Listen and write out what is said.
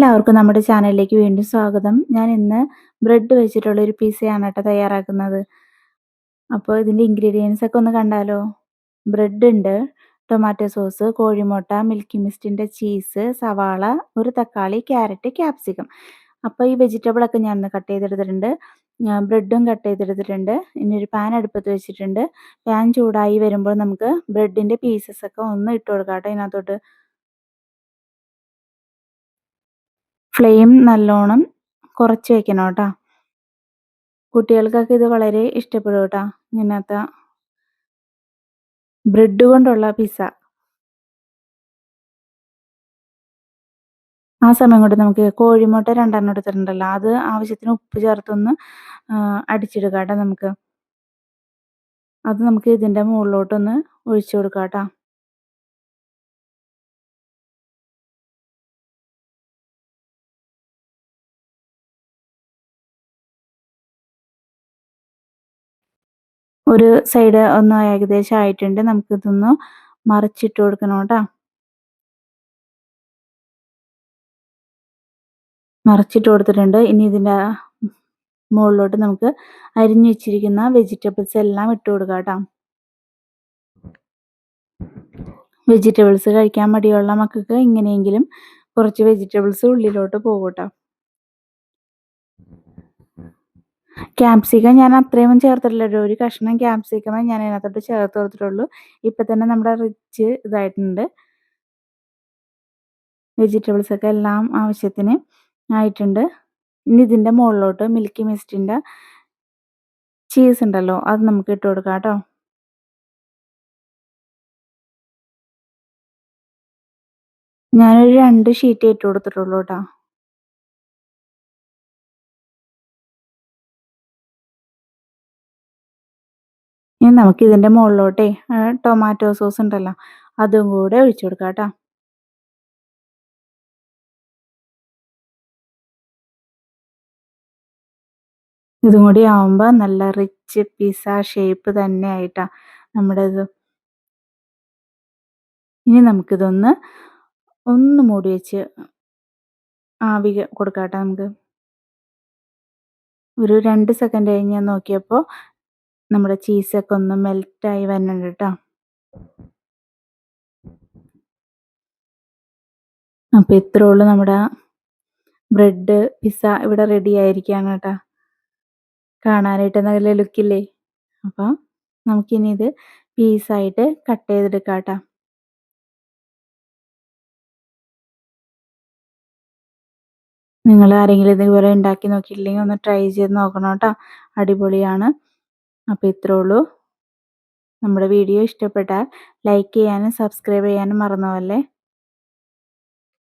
എല്ലാവർക്കും നമ്മുടെ ചാനലിലേക്ക് വീണ്ടും സ്വാഗതം. ഞാൻ ഇന്ന് ബ്രെഡ് വെച്ചിട്ടുള്ള ഒരു പിസയാണ് കേട്ടോ തയ്യാറാക്കുന്നത്. അപ്പോൾ ഇതിന്റെ ഇൻഗ്രീഡിയൻസ് ഒക്കെ ഒന്ന് കണ്ടാലോ? ബ്രെഡ് ഉണ്ട് ടൊമാറ്റോ സോസ് കോഴിമുട്ട മിൽക്കി മിസ്റ്റിന്റെ ചീസ് സവാള ഒരു തക്കാളി ക്യാരറ്റ് ക്യാപ്സിക്കം അപ്പോൾ ഈ വെജിറ്റബിളൊക്കെ ഞാൻ ഒന്ന് കട്ട് ചെയ്തെടുത്തിട്ടുണ്ട്. ബ്രെഡും കട്ട് ചെയ്തെടുത്തിട്ടുണ്ട്. ഇനി ഒരു പാൻ അടുപ്പത്ത് വെച്ചിട്ടുണ്ട്. പാൻ ചൂടായി വരുമ്പോൾ നമുക്ക് ബ്രെഡിന്റെ പീസസ് ഒക്കെ ഒന്ന് ഇട്ട് കൊടുക്കാം കേട്ടോ. ഇതിനകത്തോട്ട് ഫ്ലെയിം നല്ലോണം കുറച്ച് വെക്കണം കേട്ടോ. കുട്ടികൾക്കൊക്കെ ഇത് വളരെ ഇഷ്ടപ്പെടും കേട്ടോ. ഇങ്ങനത്തെ ബ്രെഡ് കൊണ്ടുള്ള പിസ്സ ആ സമയം കൊണ്ട് നമുക്ക് കോഴിമുട്ട രണ്ടെണ്ണം എടുത്തിട്ടുണ്ടല്ലോ. അത് ആവശ്യത്തിന് ഉപ്പ് ചേർത്തൊന്ന് അടിച്ചെടുക്കാം കേട്ടോ നമുക്ക്. അത് നമുക്ക് ഇതിന്റെ മുകളിലോട്ടൊന്ന് ഒഴിച്ചു കൊടുക്കാം കേട്ടോ. ഒരു സൈഡ് ഒന്ന് ഏകദേശം ആയിട്ടുണ്ട്. നമുക്ക് ഇതൊന്ന് മറിച്ചിട്ട് കൊടുക്കണം കേട്ടോ. മറിച്ചിട്ട് കൊടുത്തിട്ടുണ്ട്. ഇനി ഇതിന്റെ മുകളിലോട്ട് നമുക്ക് അരിഞ്ഞു വെച്ചിരിക്കുന്ന വെജിറ്റബിൾസ് എല്ലാം ഇട്ട് കൊടുക്കാം കേട്ടോ. വെജിറ്റബിൾസ് കഴിക്കാൻ മടിയുള്ള മക്കൾക്ക് ഇങ്ങനെയെങ്കിലും കുറച്ച് വെജിറ്റബിൾസ് ഉള്ളിലോട്ട് പോകും ക്യാപ്സിക്കം ഞാൻ അത്രയും ചേർത്തിട്ടില്ല ഒരു കഷ്ണം ക്യാപ്സിക്കമേ ഞാൻ അതിനകത്തോട്ട് ചേർത്ത് കൊടുത്തിട്ടുള്ളൂ. ഇപ്പം തന്നെ നമ്മുടെ റിച്ച് ഇതായിട്ടുണ്ട്. വെജിറ്റബിൾസ് ഒക്കെ എല്ലാം ആവശ്യത്തിന് ആയിട്ടുണ്ട്. ഇനി ഇതിന്റെ മുകളിലോട്ട് മിൽക്കി മിസ്റ്റിന്റെ ചീസ് ഉണ്ടല്ലോ അത് നമുക്ക് ഇട്ട് കൊടുക്കാം കേട്ടോ. ഞാനൊരു രണ്ട് ഷീറ്റ് ഇട്ട് കൊടുത്തിട്ടുള്ളൂ കേട്ടോ. ഇനി നമുക്ക് ഇതിന്റെ മുകളിലോട്ടേ ടൊമാറ്റോ സോസ് ഉണ്ടല്ലോ അതും കൂടെ ഒഴിച്ചു കൊടുക്കാം കേട്ടോ. ഇതും കൂടി ആവുമ്പോൾ നല്ല റിച്ച് പിസ ഷേപ്പ് തന്നെ ആയിട്ടാ നമ്മുടെ ഇത് ഇനി നമുക്കിതൊന്ന് ഒന്ന് മൂടി വെച്ച് ആവി കൊടുക്കാം നമുക്ക്. ഒരു രണ്ട് സെക്കൻഡ് കഴിഞ്ഞ് ഞാൻ നോക്കിയപ്പോൾ നമ്മുടെ ചീസൊക്കെ ഒന്ന് മെൽറ്റായി വരുന്നുണ്ട് കേട്ടോ അപ്പോൾ ഇത്രേ ഉള്ളൂ നമ്മുടെ ബ്രെഡ് പിസ്സ ഇവിടെ റെഡി ആയിരിക്കുകയാണ് കേട്ടോ കാണാനായിട്ട് നല്ല ലുക്കില്ലേ അപ്പോൾ നമുക്കിനി ഇത് പീസ് ആയിട്ട് കട്ട് ചെയ്തെടുക്കാം കേട്ടോ നിങ്ങൾ ആരെങ്കിലും ഇതുപോലെ ഉണ്ടാക്കി നോക്കിയിട്ടില്ലെങ്കിൽ ഒന്ന് ട്രൈ ചെയ്ത് നോക്കണം കേട്ടോ അടിപൊളിയാണ്. അപ്പോൾ ഇത്രേ ഉള്ളൂ. നമ്മുടെ വീഡിയോ ഇഷ്ടപ്പെട്ടാൽ ലൈക്ക് ചെയ്യാനും സബ്സ്ക്രൈബ് ചെയ്യാനും മറന്നു